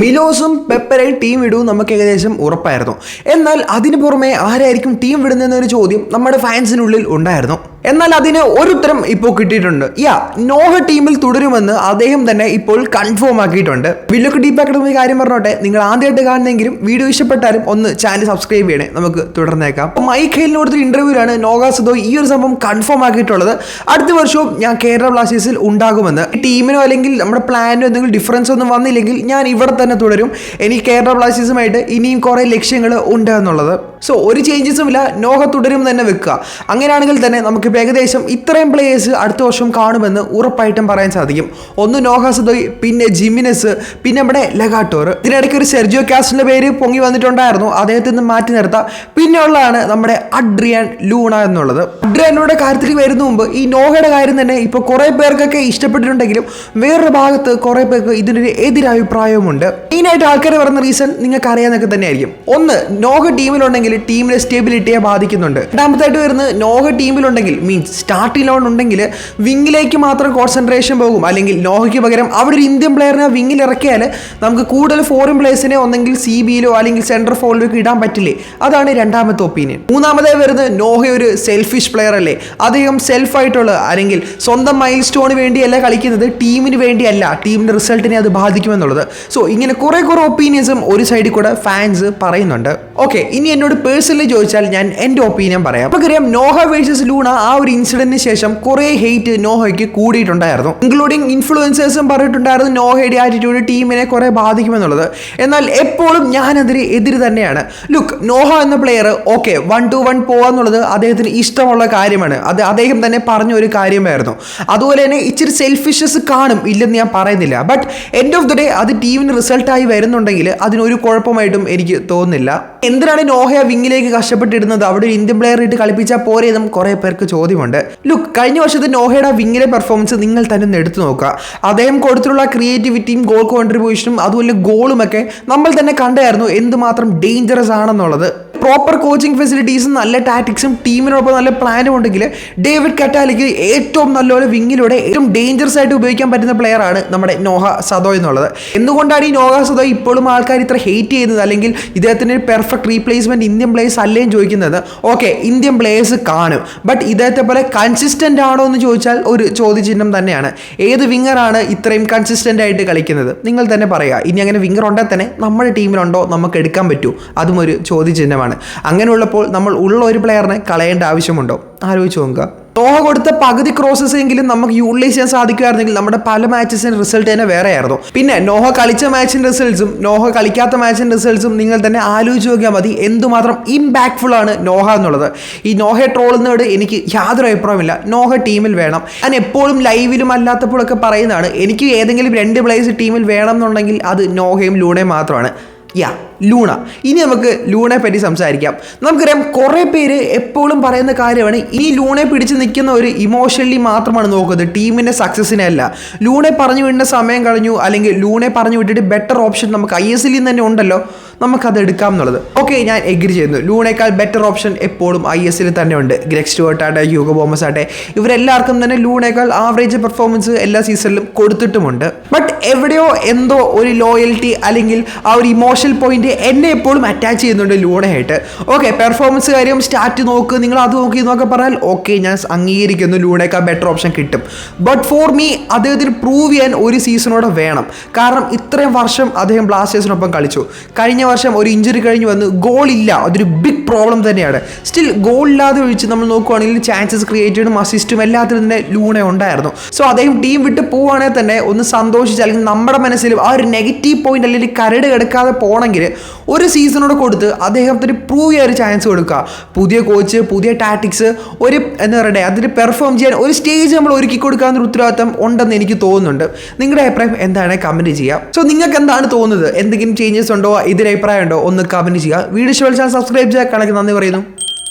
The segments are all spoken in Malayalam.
മിലോസും പെപ്പറേ ടീം വിടും നമുക്ക് ഏകദേശം ഉറപ്പായിരുന്നു. എന്നാൽ അതിനു പുറമെ ആരായിരിക്കും ടീം വിടുന്നതെന്നൊരു ചോദ്യം നമ്മുടെ ഫാൻസിനുള്ളിൽ ഉണ്ടായിരുന്നു. എന്നാൽ അതിന് ഒരു ഉത്തരം ഇപ്പോൾ കിട്ടിയിട്ടുണ്ട്. യാ നോഹ ടീമിൽ തുടരുമെന്ന് അദ്ദേഹം തന്നെ ഇപ്പോൾ കൺഫേം ആക്കിയിട്ടുണ്ട്. വില്ലൊക്കെ ഡീപ്പ് അക്കാഡമി കാര്യം പറഞ്ഞോട്ടെ. നിങ്ങൾ ആദ്യമായിട്ട് കാണുന്നെങ്കിലും വീഡിയോ ഇഷ്ടപ്പെട്ടാലും ഒന്ന് ചാനൽ സബ്സ്ക്രൈബ് ചെയ്യണേ. നമുക്ക് തുടർന്നേക്കാം. അപ്പോൾ മൈഖേലിന് കൊടുത്ത ഇന്റർവ്യൂലാണ് നോഗ സുധോ ഈ ഒരു സംഭവം കൺഫേം ആക്കിയിട്ടുള്ളത്. അടുത്ത വർഷവും ഞാൻ കേരള ബ്ലാസ്റ്റേഴ്സിൽ ഉണ്ടാകുമെന്ന്. ടീമിനോ അല്ലെങ്കിൽ നമ്മുടെ പ്ലാനോ എന്തെങ്കിലും ഡിഫറൻസ് ഒന്നും വന്നില്ലെങ്കിൽ ഞാൻ ഇവിടെ തന്നെ തുടരും. എനിക്ക് കേരള ബ്ലാസ്റ്റേഴ്സുമായിട്ട് ഇനിയും കുറേ ലക്ഷ്യങ്ങൾ ഉണ്ട് എന്നുള്ളത്. സോ ഒരു ചേഞ്ചസും ഇല്ല നോഹ തുടരും തന്നെ വെക്കുക. അങ്ങനെയാണെങ്കിൽ തന്നെ നമുക്ക് ഏകദേശം ഇത്രയും പ്ലേയേഴ്സ് അടുത്ത വർഷം കാണുമെന്ന് ഉറപ്പായിട്ടും പറയാൻ സാധിക്കും. ഒന്ന് നോഹ സദോയ് പിന്നെ ജിമിനസ് പിന്നെ നമ്മുടെ ലഗാട്ടോർ. ഇതിനിടയ്ക്ക് ഒരു സെർജിയോ കാസ്റ്റിന്റെ പേര് പൊങ്ങി വന്നിട്ടുണ്ടായിരുന്നു. അദ്ദേഹത്തിൽ നിന്ന് മാറ്റി നിർത്താം. പിന്നെയുള്ളതാണ് നമ്മുടെ അഡ്രിയാൻ ലൂണ എന്നുള്ളത്. അഡ്രിയാനോടെ കാര്യത്തിൽ വരുന്ന മുമ്പ് ഈ നോഹയുടെ കാര്യം തന്നെ ഇപ്പോൾ കുറേ പേർക്കൊക്കെ ഇഷ്ടപ്പെട്ടിട്ടുണ്ടെങ്കിലും വേറൊരു ഭാഗത്ത് കുറേ പേർക്ക് ഇതിനൊരു എതിരഭിപ്രായവുമുണ്ട്. മെയിനായിട്ട് ആൾക്കാർ പറഞ്ഞ റീസൺ നിങ്ങൾക്ക് അറിയാന്നൊക്കെ തന്നെയായിരിക്കും. ഒന്ന് നോഹ ടീമിലുണ്ടെങ്കിൽ ടീമിലെ സ്റ്റെബിലിറ്റിയെ ബാധിക്കുന്നുണ്ട്. രണ്ടാമത്തായിട്ട് വരുന്നത് നോഹ ടീമിലുണ്ടെങ്കിൽ മീൻസ് സ്റ്റാർട്ടിംഗ് ലോൺ ഉണ്ടെങ്കിൽ വിങ്ങിലേക്ക് മാത്രം കോൺസെൻട്രേഷൻ പോകും. അല്ലെങ്കിൽ നോഹയ്ക്ക് പകരം അവിടെ ഒരു ഇന്ത്യൻ പ്ലെയറിനെ വിങ്ങിൽ ഇറക്കിയാൽ നമുക്ക് കൂടുതൽ ഫോറിൻ പ്ലേയേഴ്സിനെ ഒന്നെങ്കിൽ സി ബിയിലോ അല്ലെങ്കിൽ സെൻട്രൽ ഫോളിലോ ഇടാൻ പറ്റില്ലേ? അതാണ് രണ്ടാമത്തെ ഒപ്പീനിയൻ മൂന്നാമതായി വരുന്നത് നോഹ ഒരു സെൽഫിഷ് പ്ലെയർ അല്ലേ? അദ്ദേഹം സെൽഫായിട്ടുള്ള അല്ലെങ്കിൽ സ്വന്തം മൈൽ സ്റ്റോണിന് വേണ്ടിയല്ല കളിക്കുന്നത് ടീമിന് വേണ്ടിയല്ല. ടീമിന്റെ റിസൾട്ടിനെ അത് ബാധിക്കുമെന്നുള്ളത്. സോ ഇങ്ങനെ കുറെ കുറെ ഒപ്പീനിയൻസും ഒരു സൈഡിൽ കൂടെ ഫാൻസ് പറയുന്നുണ്ട്. ഓക്കെ ഇനി എന്നോട് പേഴ്സണലി ചോദിച്ചാൽ ഞാൻ എന്റെ ഒപ്പീനിയൻ പറയാം. നമുക്കറിയാം നോഹ വേഴ്സസ് ലൂണ ആ ഒരു ഇൻസിഡന്റിന് ശേഷം കുറെ ഹെയ്റ്റ് നോഹയ്ക്ക് കൂടിയിട്ടുണ്ടായിരുന്നു. ഇൻക്ലൂഡിങ് ഇൻഫ്ലുവൻസേഴ്സും പറഞ്ഞിട്ടുണ്ടായിരുന്നു നോഹയുടെ ആറ്റിറ്റ്യൂഡ് ടീമിനെ കുറെ ബാധിക്കുമെന്നുള്ളത്. എന്നാൽ എപ്പോഴും ഞാനതിന് എതിര് തന്നെയാണ്. ലുക്ക് നോഹ എന്ന player okay one two one പോവാന്നുള്ളത് അദ്ദേഹത്തിന് ഇഷ്ടമുള്ള കാര്യമാണ്. അത് അദ്ദേഹം തന്നെ പറഞ്ഞ ഒരു കാര്യമായിരുന്നു. അതുപോലെ തന്നെ ഇച്ചിരി സെൽഫിഷസ് കാണും ഇല്ലെന്ന് ഞാൻ പറയുന്നില്ല. But end of the day അത് ടീമിന് റിസൾട്ടായി വരുന്നുണ്ടെങ്കിൽ അതിനൊരു കുഴപ്പമായിട്ടും എനിക്ക് തോന്നുന്നില്ല. എന്തിനാണ് നോഹയ വിങ്ങിലേക്ക് കഷ്ടപ്പെട്ടിടുന്നത്? അവിടെ ഒരു ഇന്ത്യൻ പ്ലെയർ ഇട്ട് കളിപ്പിച്ചാൽ പോരെ എന്നും കുറേ പേർക്ക് ചോദ്യമുണ്ട്. ലുക്ക് കഴിഞ്ഞ വർഷത്തെ നോഹയുടെ വിങ്ങിലെ പെർഫോമൻസ് നിങ്ങൾ തന്നെ ഒന്ന് എടുത്തു നോക്കുക. അദ്ദേഹം കൊടുത്തിട്ടുള്ള ക്രിയേറ്റിവിറ്റിയും ഗോൾ കോൺട്രിബ്യൂഷനും അതുപോലെ ഗോളുമൊക്കെ നമ്മൾ തന്നെ കണ്ടായിരുന്നു എന്തുമാത്രം ഡേഞ്ചറസ് ആണെന്നുള്ളത്. പ്രോപ്പർ കോച്ചിങ് ഫെസിലിറ്റീസും നല്ല ടാറ്റിക്സും ടീമിനോടൊപ്പം നല്ല പ്ലാനും ഉണ്ടെങ്കിൽ ഡേവിഡ് കറ്റാലിക്ക് ഏറ്റവും നല്ലൊരു വിങ്ങിലൂടെ ഏറ്റവും ഡേഞ്ചറസ് ആയിട്ട് ഉപയോഗിക്കാൻ പറ്റുന്ന പ്ലെയർ ആണ് നമ്മുടെ നോഹ സദോ എന്നുള്ളത്. എന്തുകൊണ്ടാണ് ഈ നോഹ സദോ ഇപ്പോഴും ആൾക്കാർ ഇത്ര ഹേറ്റ് ചെയ്യുന്നത്? അല്ലെങ്കിൽ ഇദ്ദേഹത്തിന് പെർഫെക്റ്റ് റീപ്ലേസ്മെന്റ് ഇന്ത്യൻ പ്ലേയേഴ്സ് അല്ലേ ചോദിക്കുന്നത്? ഓക്കെ ഇന്ത്യൻ പ്ലേയേഴ്സ് കാണും. ബട്ട് ഇദ്ദേഹത്തെ പോലെ കൺസിസ്റ്റന്റ് ആണോ എന്ന് ചോദിച്ചാൽ ഒരു ചോദ്യചിഹ്നം തന്നെയാണ്. ഏത് വിങ്ങറാണ് ഇത്രയും കൺസിസ്റ്റന്റ് ആയിട്ട് കളിക്കുന്നത്? നിങ്ങൾ തന്നെ പറയുക. ഇനി അങ്ങനെ വിങ്ങർ ഉണ്ടെങ്കിൽ തന്നെ നമ്മുടെ ടീമിലുണ്ടോ നമുക്ക് എടുക്കാൻ പറ്റൂ. അതും ഒരു ചോദ്യചിഹ്നമാണ്. അങ്ങനെയുള്ളപ്പോൾ നമ്മൾ ഉള്ള ഒരു പ്ലെയറിനെ കളയേണ്ട ആവശ്യമുണ്ടോ? ആലോചിച്ച് നോക്കുക. തോഹ കൊടുത്ത പകുതി ക്രോസസ് എങ്കിലും നമുക്ക് യൂട്ടിലൈസ് ചെയ്യാൻ സാധിക്കുമായിരുന്നെങ്കിൽ നമ്മുടെ പല മാച്ചസിന്റെ റിസൾട്ട് തന്നെ വേറെ ആയിരുന്നു പിന്നെ നോഹ കളിച്ച മാച്ചിന്റെ റിസൾട്ട്സും നോഹ കളിക്കാത്ത മാച്ചിന്റെ റിസൾട്ട്സും നിങ്ങൾ തന്നെ ആലോചിച്ച് നോക്കിയാൽ മതി. എന്തുമാത്രം ഇമ്പാക്ട്ഫുൾ ആണ് നോഹ എന്നുള്ളത്. ഈ നോഹ ട്രോളുന്നതോട് എനിക്ക് യാതൊരു അഭിപ്രായമില്ല നോഹ ടീമിൽ വേണം. ഞാൻ എപ്പോഴും ലൈവിലും അല്ലാത്തപ്പോഴൊക്കെ പറയുന്നതാണ് എനിക്ക് ഏതെങ്കിലും രണ്ട് പ്ലേയേഴ്സ് ടീമിൽ വേണം എന്നുണ്ടെങ്കിൽ അത് നോഹയും ലൂണയും മാത്രമാണ്. Yeah Luna. ഇനി നമുക്ക് ലൂണയെ പറ്റി സംസാരിക്കാം. നമുക്കറിയാം കുറേ പേര് എപ്പോഴും പറയുന്ന കാര്യമാണ് ഈ ലൂണെ പിടിച്ച് നിൽക്കുന്ന ഒരു ഇമോഷണലി മാത്രമാണ് നോക്കുന്നത്. ടീമിന്റെ സക്സസിനെ അല്ല. ലൂണെ പറഞ്ഞു വിടുന്ന സമയം കഴിഞ്ഞു അല്ലെങ്കിൽ ലൂണെ പറഞ്ഞു വിട്ടിട്ട് ബെറ്റർ ഓപ്ഷൻ നമുക്ക് ഐ എസ് എല്ലിൽ തന്നെ ഉണ്ടല്ലോ. നമുക്കത് എടുക്കാം എന്നുള്ളത്. ഓക്കെ ഞാൻ എഗ്രി ചെയ്യുന്നു. ലൂണേക്കാൾ ബെറ്റർ ഓപ്ഷൻ എപ്പോഴും ഐ എസ് തന്നെ ഉണ്ട്. ഗ്രെക് സ്റ്റുവർട്ട് ആട്ടെ ബോമസ് ആട്ടെ ഇവരെല്ലാവർക്കും തന്നെ ലൂണേക്കാൾ ആവറേജ് പെർഫോമൻസ് എല്ലാ സീസണിലും കൊടുത്തിട്ടുമുണ്ട്. ബട്ട് എവിടെയോ എന്തോ ഒരു ലോയൽറ്റി അല്ലെങ്കിൽ ആ ഒരു ഇമോഷണൽ പോയിന്റ് എന്നെ എപ്പോഴും അറ്റാച്ച് ചെയ്യുന്നുണ്ട് ലൂണയായിട്ട്. ഓക്കെ പെർഫോമൻസ് കാര്യം സ്റ്റാറ്റ് നോക്ക്. നിങ്ങൾ അത് നോക്കി എന്നൊക്കെ പറഞ്ഞാൽ ഓക്കെ ഞാൻ അംഗീകരിക്കുന്നു ലൂണേക്കാൾ ബെറ്റർ ഓപ്ഷൻ കിട്ടും. ബട്ട് ഫോർ മീ അദ്ദേഹത്തിന് പ്രൂവ് ചെയ്യാൻ ഒരു സീസണോടെ വേണം. കാരണം ഇത്രയും വർഷം അദ്ദേഹം ബ്ലാസ്റ്റേഴ്സിനൊപ്പം കളിച്ചു. കഴിഞ്ഞ വർഷം ഒരു ഇഞ്ചുറി കഴിഞ്ഞ് വന്ന് ഗോൾ ഇല്ല. അതൊരു ബിഗ് പ്രോബ്ലം തന്നെയാണ്. സ്റ്റിൽ ഗോൾ ഇല്ലാതെ ഒഴിച്ച് നമ്മൾ നോക്കുവാണെങ്കിൽ ചാൻസസ് ക്രിയേറ്റഡും അസിസ്റ്റും എല്ലാത്തിനും തന്നെ ലൂണ ഉണ്ടായിരുന്നു. സോ അദ്ദേഹം ടീം വിട്ട് പോവുകയാണെങ്കിൽ തന്നെ ഒന്ന് സന്തോഷിച്ച് അല്ലെങ്കിൽ നമ്മുടെ മനസ്സിലും ആ ഒരു നെഗറ്റീവ് പോയിന്റ് അല്ലെങ്കിൽ കരട് കിടക്കാതെ പോകണമെങ്കിൽ ഒരു സീസണോട് കൊടുത്ത് അദ്ദേഹത്തിന് പ്രൂവ് ചെയ്യാൻ ഒരു ചാൻസ് കൊടുക്കുക. പുതിയ കോച്ച് പുതിയ ടാറ്റിക്സ് ഒരു എന്താ പറയുക അതിന് പെർഫോം ചെയ്യാൻ ഒരു സ്റ്റേജ് നമ്മൾ ഒരുക്കി കൊടുക്കാവുന്ന ഉത്തരവാദിത്തം ഉണ്ടെന്ന് എനിക്ക് തോന്നുന്നുണ്ട്. നിങ്ങളുടെ അഭിപ്രായം എന്താണ്? കമന്റ് ചെയ്യുക. സോ നിങ്ങൾക്ക് എന്താണ് തോന്നുന്നത്? എന്തെങ്കിലും ചേഞ്ചസ് ഉണ്ടോ? എതിരഭിപ്രായം ഉണ്ടോ ഒന്ന് കമന്റ് ചെയ്യുക. വീഡിയോ ഇഷ്ടപ്പെട്ടാൽ സബ്സ്ക്രൈബ് ചെയ്യാൻ കണക്ക് നന്ദി പറയുന്നു.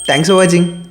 Thanks for watching